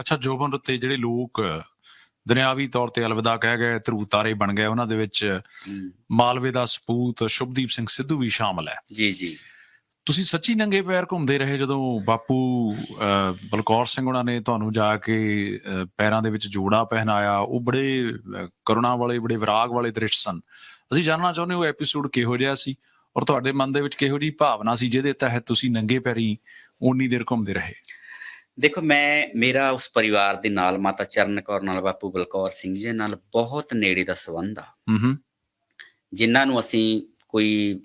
ਅੱਛਾ ਜੋਬਨ ਉੱਤੇ ਜਿਹੜੇ ਲੋਕ ਦੁਨਿਆਵੀ ਤੌਰ ਤੇ ਅਲਵਿਦਾ ਕਹਿ ਗਏ ਧਰੂ ਤਾਰੇ ਬਣ ਗਏ ਉਹਨਾਂ ਦੇ ਵਿੱਚ ਮਾਲਵੇ ਦਾ ਸਪੂਤ ਸ਼ੁਭਦੀਪ ਸਿੰਘ ਸਿੱਧੂ ਵੀ ਸ਼ਾਮਲ ਹੈ। ਜੀ ਜੀ। ਤੁਸੀਂ ਸੱਚੀ ਨੰਗੇ ਪੈਰ ਘੁੰਮਦੇ ਰਹੇ ਜਦੋਂ ਬਾਪੂ ਬਲਕੌਰ ਸਿੰਘ ਉਹਨਾਂ ਨੇ ਤੁਹਾਨੂੰ ਜਾ ਕੇ ਪੈਰਾਂ ਦੇ ਵਿੱਚ ਜੋੜਾ ਪਹਿਨਾਇਆ ਉਹ ਬੜੇ ਕਰੁਣਾ ਵਾਲੇ ਬੜੇ ਵਿਰਾਗ ਵਾਲੇ ਦ੍ਰਿਸ਼ ਸਨ। ਅਸੀਂ ਜਾਣਨਾ ਚਾਹੁੰਦੇ ਹਾਂ ਉਹ ਐਪੀਸੋਡ ਕਿਹੋ ਜਿਹਾ ਸੀ ਔਰ ਤੁਹਾਡੇ ਮਨ ਦੇ ਵਿੱਚ ਕਿਹੋ ਜਿਹੀ ਭਾਵਨਾ ਸੀ ਜਿਹਦੇ ਤਹਿਤ ਤੁਸੀਂ ਨੰਗੇ ਪੈਰੀ ਉਨੀ ਦੇਰ ਘੁੰਮਦੇ ਰਹੇ? ਦੇਖੋ ਮੈਂ ਮੇਰਾ ਉਸ ਪਰਿਵਾਰ ਦੇ ਨਾਲ ਮਾਤਾ ਚਰਨ ਕੌਰ ਨਾਲ ਬਾਪੂ ਬਲਕੌਰ ਸਿੰਘ ਜੀ ਨਾਲ ਬਹੁਤ ਨੇੜੇ ਦਾ ਸੰਬੰਧ ਆ। ਹੂੰ ਜਿਨ੍ਹਾਂ ਨੂੰ ਅਸੀਂ ਕੋਈ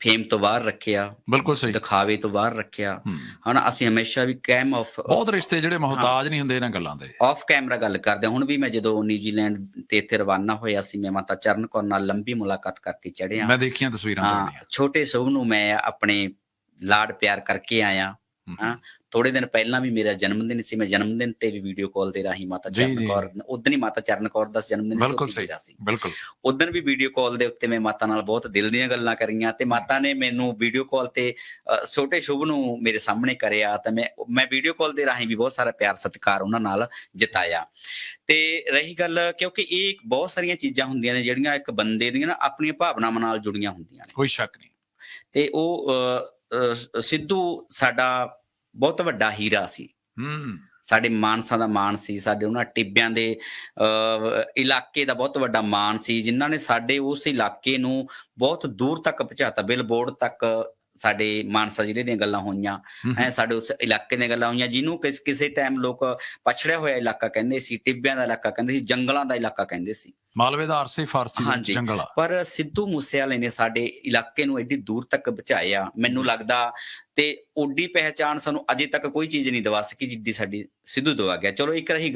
ਫੇਮ ਤੋਂ ਬਾਹਰ ਰੱਖਿਆ ਬਿਲਕੁਲ ਸਹੀ। ਦਿਖਾਵੇ ਤੋਂ ਬਾਹਰ ਰੱਖਿਆ। ਹੂੰ। ਹਨਾ ਅਸੀਂ ਹਮੇਸ਼ਾ ਵੀ ਕੈਮ ਆਫ ਬਹੁਤ ਰਿਸ਼ਤੇ ਜਿਹੜੇ ਮੁਹਤਾਜ ਨਹੀਂ ਹੁੰਦੇ ਇਹਨਾਂ ਗੱਲਾਂ ਦੇ। ਆਫ ਕੈਮਰਾ ਗੱਲ ਕਰਦੇ। ਹੁਣ ਵੀ ਮੈਂ ਜਦੋਂ ਨਿਊਜ਼ੀਲੈਂਡ ਤੇ ਇੱਥੇ ਰਵਾਨਾ ਹੋਇਆ ਸੀ ਮੈਂ ਮਾਤਾ ਚਰਨ ਕੌਰ ਨਾਲ ਲੰਬੀ ਮੁਲਾਕਾਤ ਕਰਕੇ ਚੜਿਆ ਮੈਂ ਦੇਖੀਆਂ ਤਸਵੀਰਾਂ ਤੁਹਾਡੀਆਂ। ਛੋਟੇ ਸੁਭ ਨੂੰ ਮੈਂ ਆਪਣੇ ਲਾਡ ਪਿਆਰ ਕਰਕੇ ਆਇਆ। ਹੂੰ। ਥੋੜੇ ਦਿਨ ਪਹਿਲਾਂ ਵੀ ਮੇਰਾ ਜਨਮ ਦਿਨ ਸੀ ਮੈਂ ਜਨਮ ਦਿਨ ਤੇ ਵੀ ਵੀਡੀਓ ਕਾਲ ਤੇ ਰਾਹੀਂ ਮਾਤਾ ਚਰਨ। ਕੌਰ ਉਦੋਂ ਹੀ ਮਾਤਾ ਚਰਨ ਕੌਰ ਦਾ ਜਨਮ ਦਿਨ ਬਿਲਕੁਲ ਉੱਥੇ ਸਹੀ। ਸੀ ਬਿਲਕੁਲ ਉਦੋਂ ਵੀ ਵੀਡੀਓ ਕਾਲ ਦੇ ਉੱਤੇ ਮੈਂ ਮਾਤਾ ਨਾਲ ਬਹੁਤ ਦਿਲ ਦੀਆਂ ਗੱਲਾਂ ਕਰੀਆਂ ਤੇ ਮਾਤਾ ਨੇ ਮੈਨੂੰ ਵੀਡੀਓ ਕਾਲ ਤੇ ਛੋਟੇ ਸ਼ੁਭ ਨੂੰ ਮੇਰੇ ਸਾਹਮਣੇ ਕਰਿਆ ਤਾਂ ਮੈਂ ਮੈਂ ਵੀਡੀਓ ਕਾਲ ਦੇ ਰਾਹੀਂ ਵੀ ਬਹੁਤ ਸਾਰਾ ਪਿਆਰ ਸਤਿਕਾਰ ਉਹਨਾਂ ਨਾਲ ਜਤਾਇਆ ਤੇ ਰਹੀ ਗੱਲ ਕਿਉਂਕਿ ਇਹ ਇੱਕ ਬਹੁਤ ਸਾਰੀਆਂ ਚੀਜ਼ਾਂ ਹੁੰਦੀਆਂ ਨੇ ਜਿਹੜੀਆਂ ਇੱਕ ਬੰਦੇ ਦੀਆਂ ਨਾ ਆਪਣੀਆਂ ਭਾਵਨਾਵਾਂ ਨਾਲ ਜੁੜੀਆਂ ਹੁੰਦੀਆਂ ਨੇ ਕੋਈ ਸ਼ੱਕ ਨਹੀਂ ਤੇ ਉਹ ਸਿੱਧੂ ਸਾਡਾ ਬਹੁਤ ਵੱਡਾ ਹੀਰਾ ਸੀ। ਹੂੰ। ਸਾਡੇ ਮਾਨਸਾ ਦਾ ਮਾਨ ਸੀ ਸਾਡੇ ਉਹਨਾਂ ਟਿੱਬਿਆਂ ਦੇ ਇਲਾਕੇ ਦਾ ਬਹੁਤ ਵੱਡਾ ਮਾਨ ਸੀ ਜਿਨ੍ਹਾਂ ਨੇ ਸਾਡੇ ਉਸ ਇਲਾਕੇ ਨੂੰ ਬਹੁਤ ਦੂਰ ਤੱਕ ਪਹੁੰਚਾਤਾ ਬਿਲਬੋਰਡ ਤੱਕ ਸਾਡੇ ਮਾਨਸਾ ਜ਼ਿਲ੍ਹੇ ਦੀਆਂ ਗੱਲਾਂ ਹੋਈਆਂ ਹੂੰ। ਸਾਡੇ ਉਸ ਇਲਾਕੇ ਦੀਆਂ ਗੱਲਾਂ ਹੋਈਆਂ ਜਿਹਨੂੰ ਕਿਸ ਕਿਸੇ ਟਾਈਮ ਲੋਕ ਪਛੜਿਆ ਹੋਇਆ ਇਲਾਕਾ ਕਹਿੰਦੇ ਸੀ ਟਿੱਬਿਆਂ ਦਾ ਇਲਾਕਾ ਕਹਿੰਦੇ ਸੀ ਜੰਗਲਾਂ ਦਾ ਇਲਾਕਾ ਕਹਿੰਦੇ ਸੀ ਮਾਲਵੇ ਦਾ ਅਰਸੇ ਫਾਰਸੀ ਦੇ। ਜੰਗਲ ਆ ਪਰ ਸਿੱਧੂ ਮੂਸੇਵਾਲੇ ਨੇ ਸਾਡੇ ਇਲਾਕੇ ਨੂੰ ਐਡੀ ਦੂਰ ਤੱਕ ਪਹੁੰਚਾਇਆ ਮੈਨੂੰ ਲੱਗਦਾ ਤੇ ਓਡੀ ਪਹਿਚਾਨ ਸਾਨੂੰ ਅਜੇ ਤੱਕ ਕੋਈ ਚੀਜ਼ ਨਹੀਂ ਦਵਾ ਸਕੀ ਜਿੱਦੀ ਸਾਡੀ ਸਿੱਧੂ ਦਵਾ ਗਿਆ ਚਲੋ ਇੱਕ ਰਹੀ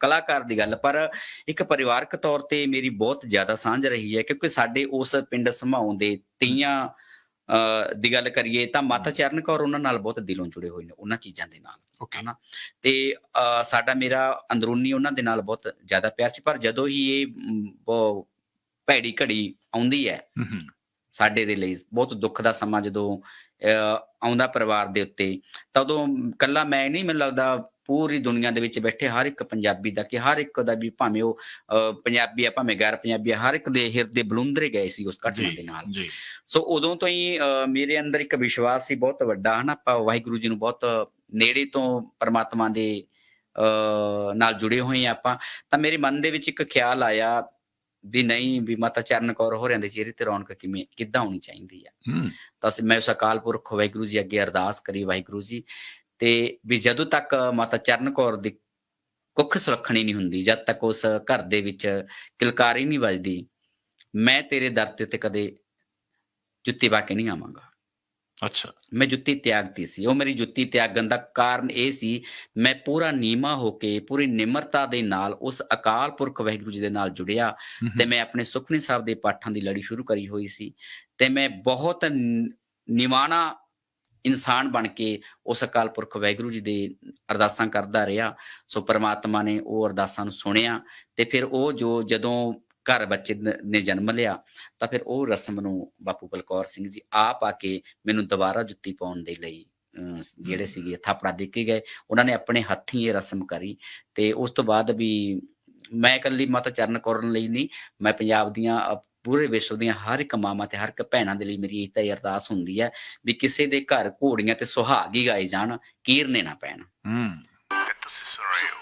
ਕਲਾਕਾਰ ਦੀ ਗੱਲ ਪਰ ਇੱਕ ਪਰਿਵਾਰਕ ਤੌਰ ਤੇ ਮੇਰੀ ਬਹੁਤ ਜ਼ਿਆਦਾ ਸਾਂਝ ਰਹੀ ਹੈ ਕਿਉਂਕਿ ਸਾਡੇ ਉਸ ਪਿੰਡ ਸਮਾਉਂ ਦੇ ਤੀਆਂ ਦੀ ਗੱਲ ਕਰੀਏ ਤਾਂ ਮਾਤਾ ਚਰਨ ਕੌਰ ਉਹਨਾਂ ਨਾਲ ਬਹੁਤ ਦਿਲੋਂ ਜੁੜੇ ਹੋਏ ਨੇ ਉਹਨਾਂ ਚੀਜ਼ਾਂ ਦੇ ਨਾਲ ਓਕੇ ਹਨਾ? ਤੇ ਸਾਡਾ ਮੇਰਾ ਅੰਦਰੂਨੀ ਉਹਨਾਂ ਦੇ ਨਾਲ ਬਹੁਤ ਜ਼ਿਆਦਾ ਪਿਆਰ ਸੀ ਪਰ ਜਦੋਂ ਹੀ ਇਹ ਭੈੜੀ ਘੜੀ ਆਉਂਦੀ ਹੂੰ ਸਾਡੇ ਦੇ ਲਈ ਬਹੁਤ ਦੁੱਖ ਦਾ ਸਮਾਂ ਜਦੋਂ ਆਉਂਦਾ ਪਰਿਵਾਰ ਦੇ ਉੱਤੇ ਤਾਂ ਉਦੋਂ ਕੱਲਾ ਮੈਂ ਨਹੀਂ ਮੈਨੂੰ ਲੱਗਦਾ ਪੂਰੀ ਦੁਨੀਆ ਦੇ ਵਿੱਚ ਬੈਠੇ ਹਰ ਇੱਕ ਪੰਜਾਬੀ ਦਾ ਕਿ ਹਰ ਇੱਕ ਦਾ ਵੀ ਭਾਵੇਂ ਉਹ ਪੰਜਾਬੀ ਆ ਭਾਵੇਂ ਗੈਰ ਪੰਜਾਬੀ ਆ ਹਰ ਇੱਕ ਦੇ ਹਿਰਦੇ ਬਲੁੰਦਰੇ ਗਏ ਸੀ ਉਸ ਘਟਨਾ ਦੇ ਨਾਲ। ਸੋ ਉਦੋਂ ਤੋਂ ਹੀ ਮੇਰੇ ਅੰਦਰ ਇੱਕ ਵਿਸ਼ਵਾਸ ਸੀ ਬਹੁਤ ਵੱਡਾ ਹਨਾ ਆਪਾਂ ਵਾਹਿਗੁਰੂ ਜੀ ਨੂੰ ਬਹੁਤ ਨੇੜੇ ਤੋਂ ਪਰਮਾਤਮਾ ਦੇ ਨਾਲ ਜੁੜੇ ਹੋਏ ਆਪਾਂ ਤਾਂ ਮੇਰੇ ਮਨ ਦੇ ਵਿੱਚ ਇੱਕ ਖਿਆਲ ਆਇਆ ਵੀ ਨਹੀਂ ਵੀ ਮਾਤਾ ਚਰਨ ਕੌਰ ਹੋਰਿਆਂ ਦੇ ਚਿਹਰੇ ਤੇ ਰੌਣਕ ਕਿਵੇਂ ਕਿੱਦਾਂ ਹੋਣੀ ਚਾਹੀਦੀ ਆ। ਤਾਂ ਮੈਂ ਉਸ ਅਕਾਲ ਪੁਰਖ ਵਾਹਿਗੁਰੂ ਜੀ ਅੱਗੇ ਅਰਦਾਸ ਕਰੀ ਵਾਹਿਗੁਰੂ ਜੀ ਤੇ ਵੀ ਜਦੋਂ ਤੱਕ ਮਾਤਾ ਚਰਨ ਕੌਰ ਦੀ ਕੁੱਖ ਸੁਰੱਖਣੀ ਨਹੀਂ ਹੁੰਦੀ ਜਦ ਤੱਕ ਉਸ ਘਰ ਦੇ ਵਿੱਚ ਕਿਲਕਾਰੀ ਨਹੀਂ ਵੱਜਦੀ ਮੈਂ ਤੇਰੇ ਦਰ ਤੇ ਉੱਤੇ ਕਦੇ ਜੁੱਤੀ ਪਾ ਕੇ ਨਹੀਂ ਆਵਾਂਗਾ। ਅੱਛਾ। ਮੈਂ ਜੁੱਤੀ ਤਿਆਗਤੀ ਸੀ। ਉਹ ਮੇਰੀ ਜੁੱਤੀ ਤਿਆਗਣ ਦਾ ਕਾਰਨ ਇਹ ਸੀ ਮੈਂ ਪੂਰਾ ਨੀਮਾ ਹੋ ਕੇ ਪੂਰੀ ਨਿਮਰਤਾ ਦੇ ਨਾਲ ਉਸ ਅਕਾਲ ਪੁਰਖ ਵਾਹਿਗੁਰੂ ਜੀ ਦੇ ਨਾਲ ਜੁੜਿਆ। ਤੇ ਮੈਂ ਆਪਣੇ ਸੁਖਨੀ ਸਾਹਿਬ ਦੇ ਪਾਠਾਂ ਦੀ ਲੜੀ ਸ਼ੁਰੂ ਕਰੀ ਹੋਈ ਸੀ ਤੇ ਮੈਂ ਬਹੁਤ ਨ- ਨਿਮਾਣਾ ਇਨਸਾਨ ਬਣ ਕੇ ਉਸ ਅਕਾਲ ਪੁਰਖ ਵਾਹਿਗੁਰੂ ਜੀ ਦੇ ਅਰਦਾਸਾਂ ਕਰਦਾ ਰਿਹਾ। ਸੋ ਪ੍ਰਮਾਤਮਾ ਨੇ ਉਹ ਅਰਦਾਸਾਂ ਨੂੰ ਸੁਣਿਆ ਤੇ ਫਿਰ ਉਹ ਜੋ ਜਦੋਂ ਘਰ ਬੱਚੇ ਨ- ਜਨਮ ਲਿਆ ਤਾਂ ਫਿਰ ਉਹ ਰਸਮ ਨੂੰ ਬਾਪੂ ਬਲਕੌਰ ਸਿੰਘ ਜੀ ਆਪ ਆ ਕੇ ਮੈਨੂੰ ਦੁਬਾਰਾ ਜੁੱਤੀ ਪਾਉਣ ਦੇ ਲਈ ਜਿਹੜੇ ਸੀਗੇ ਥਾਪੜਾ ਦੇ ਕੇ ਗਏ। ਉਹਨਾਂ ਨੇ ਆਪਣੇ ਹੱਥੀਂ ਇਹ ਰਸਮ ਕਰੀ ਤੇ ਉਸ ਤੋਂ ਬਾਅਦ ਵੀ ਮੈਂ ਇਕੱਲੀ ਮਾਤਾ ਚਰਨ ਕੌਰਨ ਲਈ ਨਹੀਂ ਮੈਂ ਪੰਜਾਬ ਦੀਆਂ ਪੂਰੇ ਵਿਸ਼ਵ ਦੀਆਂ ਹਰ ਇੱਕ ਮਾਵਾਂ ਤੇ ਹਰ ਇੱਕ ਭੈਣਾਂ ਦੇ ਲਈ ਮੇਰੀ ਇਹ ਤਾਂ ਇਹ ਅਰਦਾਸ ਹੁੰਦੀ ਹੈ ਵੀ ਕਿਸੇ ਦੇ ਘਰ ਘੋੜੀਆਂ ਤੇ ਸੁਹਾਗ ਹੀ ਗਾਏ ਜਾਣ ਕੀਰਨੇ ਨਾ ਪੈਣ। ਹੂੰ। ਤੁਸੀਂ ਸੁਣ ਰਹੇ ਹੋ